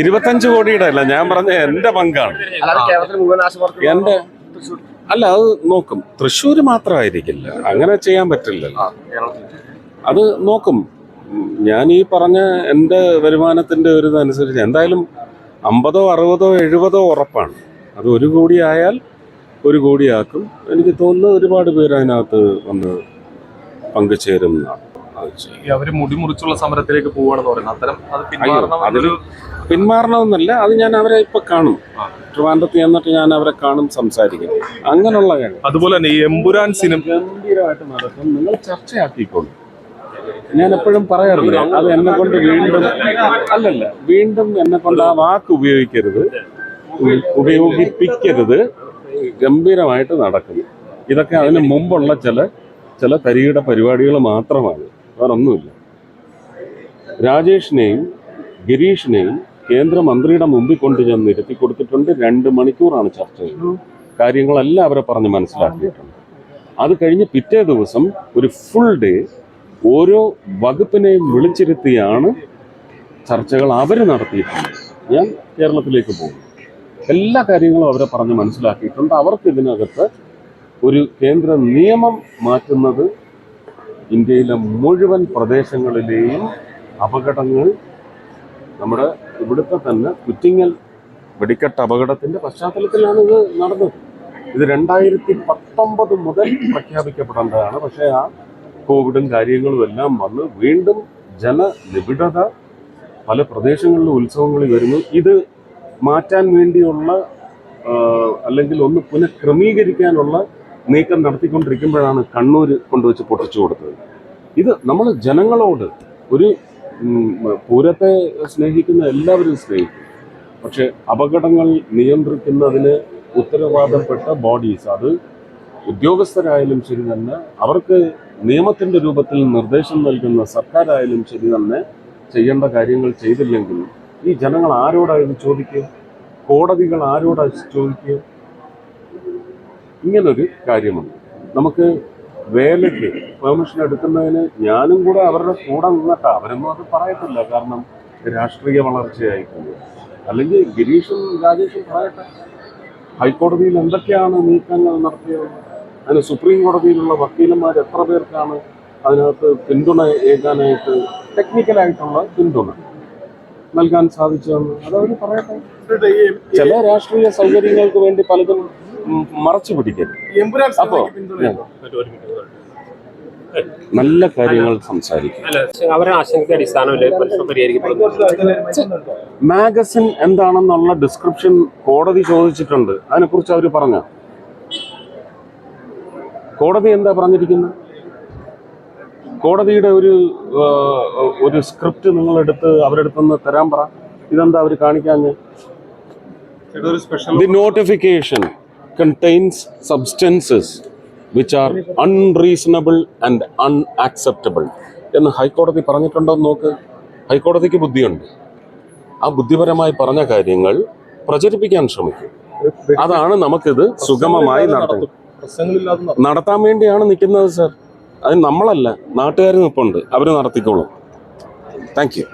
ഇരുപത്തഞ്ച് കോടിയുടെ അല്ല ഞാൻ പറഞ്ഞ എന്റെ പങ്കാണ്. എന്റെ അല്ല അത് നോക്കും. തൃശ്ശൂർ മാത്രമായിരിക്കില്ല. അങ്ങനെ ചെയ്യാൻ പറ്റില്ലല്ലോ. അത് നോക്കും. ഞാൻ ഈ പറഞ്ഞ എന്റെ വരുമാനത്തിന്റെ ഒരു ഇതനുസരിച്ച് എന്തായാലും അമ്പതോ അറുപതോ എഴുപതോ ഉറപ്പാണ്. അത് ഒരു കോടി ആയാൽ ഒരു കോടിയാക്കും. എനിക്ക് തോന്നുന്നു ഒരുപാട് പേര് അതിനകത്ത് വന്ന് പങ്കുചേരും എന്നാണ് മുടിമുറിച്ചുള്ള സമരത്തിലേക്ക് പോവാണെന്ന് പറയുന്നത്. അത്തരം അത് പിന്മാറണം അതിൽ പിന്മാറണമെന്നല്ല. അത് ഞാൻ അവരെ ഇപ്പൊ കാണും. ട്രിവാൻഡ്രത്ത് എന്നിട്ട് ഞാൻ അവരെ കാണും സംസാരിക്കും. അങ്ങനെയുള്ള കാര്യം അതുപോലെ തന്നെ ഈ എമ്പുരാൻ സിനിമ ഗംഭീരമായിട്ട് നടക്കും. നിങ്ങൾ ചർച്ചയാക്കിക്കോളൂ. ഞാൻ എപ്പോഴും പറയാറില്ല അത് എന്നെ കൊണ്ട് വീണ്ടും അല്ലല്ല വീണ്ടും എന്നെ കൊണ്ട് ആ വാക്ക് ഉപയോഗിക്കരുത്. ഉപയോഗിപ്പിക്കരുത്. ഗംഭീരമായിട്ട് നടക്കും. ഇതൊക്കെ അതിന് മുമ്പുള്ള ചില ചില തരികിട പരിപാടികൾ മാത്രമാണ്. വേറൊന്നുമില്ല. രാജേഷിനെയും ഗിരീഷിനെയും കേന്ദ്രമന്ത്രിയുടെ മുമ്പിൽ കൊണ്ടുചെന്ന് ഇരുത്തി കൊടുത്തിട്ടുണ്ട്. രണ്ട് മണിക്കൂറാണ് ചർച്ച ചെയ്തത്. കാര്യങ്ങളെല്ലാം അവരെ പറഞ്ഞ് മനസ്സിലാക്കിയിട്ടുണ്ട്. അത് കഴിഞ്ഞ് പിറ്റേ ദിവസം ഒരു ഫുൾ ഡേ ഓരോ വകുപ്പിനെയും വിളിച്ചിരുത്തിയാണ് ചർച്ചകൾ അവർ നടത്തിയിട്ടുണ്ട് ഞാൻ കേരളത്തിലേക്ക് പോകും എല്ലാ കാര്യങ്ങളും അവരെ പറഞ്ഞ് മനസ്സിലാക്കിയിട്ടുണ്ട്. അവർക്ക് ഇതിനകത്ത് ഒരു കേന്ദ്ര നിയമം മാറ്റുന്നത് ഇന്ത്യയിലെ മുഴുവൻ പ്രദേശങ്ങളിലെയും അപകടങ്ങൾ നമ്മുടെ ഇവിടുത്തെ തന്നെ കുറ്റിങ്ങൽ വെടിക്കെട്ട് അപകടത്തിന്റെ പശ്ചാത്തലത്തിലാണ് ഇത് നടന്നത്. ഇത് രണ്ടായിരത്തി പത്തൊമ്പത് മുതൽ പ്രഖ്യാപിക്കപ്പെടേണ്ടതാണ്. പക്ഷേ ആ കോവിഡും കാര്യങ്ങളും എല്ലാം വന്ന് വീണ്ടും ജനനിബിഡത പല പ്രദേശങ്ങളിലും ഉത്സവങ്ങളിൽ വരുന്നു. ഇത് മാറ്റാൻ വേണ്ടിയുള്ള അല്ലെങ്കിൽ ഒന്ന് പുനഃക്രമീകരിക്കാനുള്ള നീക്കം നടത്തിക്കൊണ്ടിരിക്കുമ്പോഴാണ് കണ്ണൂർ കൊണ്ടുവച്ച് പൊട്ടിച്ചു കൊടുത്തത്. ഇത് നമ്മൾ ജനങ്ങളോട് ഒരു പൂരത്തെ സ്നേഹിക്കുന്ന എല്ലാവരും സ്നേഹിക്കും. പക്ഷെ അപകടങ്ങൾ നിയന്ത്രിക്കുന്നതിന് ഉത്തരവാദപ്പെട്ട ബോഡീസ് അത് ഉദ്യോഗസ്ഥരായാലും ശരി തന്നെ അവർക്ക് നിയമത്തിന്റെ രൂപത്തിൽ നിർദ്ദേശം നൽകുന്ന സർക്കാരായാലും ശരി തന്നെ ചെയ്യേണ്ട കാര്യങ്ങൾ ചെയ്തില്ലെങ്കിൽ ഈ ജനങ്ങൾ ഇത് ചോദിക്കുക? കോടതികൾ ആരോടാ ചോദിക്കുക? ഇങ്ങനൊരു കാര്യമുണ്ട്. നമുക്ക് വേലയ്ക്ക് പെർമിഷൻ എടുക്കുന്നതിന് ഞാനും കൂടെ അവരുടെ കൂടെ നിന്നിട്ട് അവരൊന്നും അത് പറയത്തില്ല. കാരണം രാഷ്ട്രീയ വളർച്ചയായിട്ടുണ്ട്. അല്ലെങ്കിൽ ഗിരീഷും രാജേഷും പറയട്ടെ. ഹൈക്കോടതിയിൽ എന്തൊക്കെയാണ് നീക്കങ്ങൾ നടത്തിയത്? അതിന് സുപ്രീം കോടതിയിലുള്ള വക്കീലന്മാർ എത്ര പേർക്കാണ് അതിനകത്ത് പിന്തുണ ഏകാനായിട്ട് ടെക്നിക്കലായിട്ടുള്ള പിന്തുണ നൽകാൻ സാധിച്ചതെന്ന്? അതവർ പറയട്ടെ. ചില രാഷ്ട്രീയ സൗകര്യങ്ങൾക്ക് വേണ്ടി പലതും മറച്ചു പിടിക്കരുത്. അപ്പോ നല്ല കാര്യങ്ങൾ സംസാരിക്കും. മാഗസിൻ എന്താണെന്നുള്ള ഡിസ്ക്രിപ്ഷൻ കോടതി ചോദിച്ചിട്ടുണ്ട്. അതിനെക്കുറിച്ച് അവർ പറഞ്ഞ? കോടതി എന്താ പറഞ്ഞിരിക്കുന്നത്? കോടതിയുടെ ഒരു ഒരു സ്ക്രിപ്റ്റ് നിങ്ങളെടുത്ത് അവരെടുത്ത് നിന്ന് തരാൻ പറ. ഇതെന്താ അവർ കാണിക്കാഞ്ഞ്? ഒരു special the notification contains substances which are unreasonable and unacceptable എന്ന് ഹൈക്കോടതി പറഞ്ഞിട്ടുണ്ടോ എന്ന് നോക്ക്. ഹൈക്കോടതിക്ക് ബുദ്ധിയുണ്ട്. ആ ബുദ്ധിപരമായി പറഞ്ഞ കാര്യങ്ങൾ പ്രചരിപ്പിക്കാൻ ശ്രമിക്കും. അതാണ് നമുക്കിത് സുഗമമായി നടത്തും. നടത്താൻ വേണ്ടിയാണ് നിൽക്കുന്നത് സർ. അത് നമ്മളല്ല. നാട്ടുകാർ നിൽപ്പുണ്ട്. അവർ നടത്തിക്കോളും. Thank you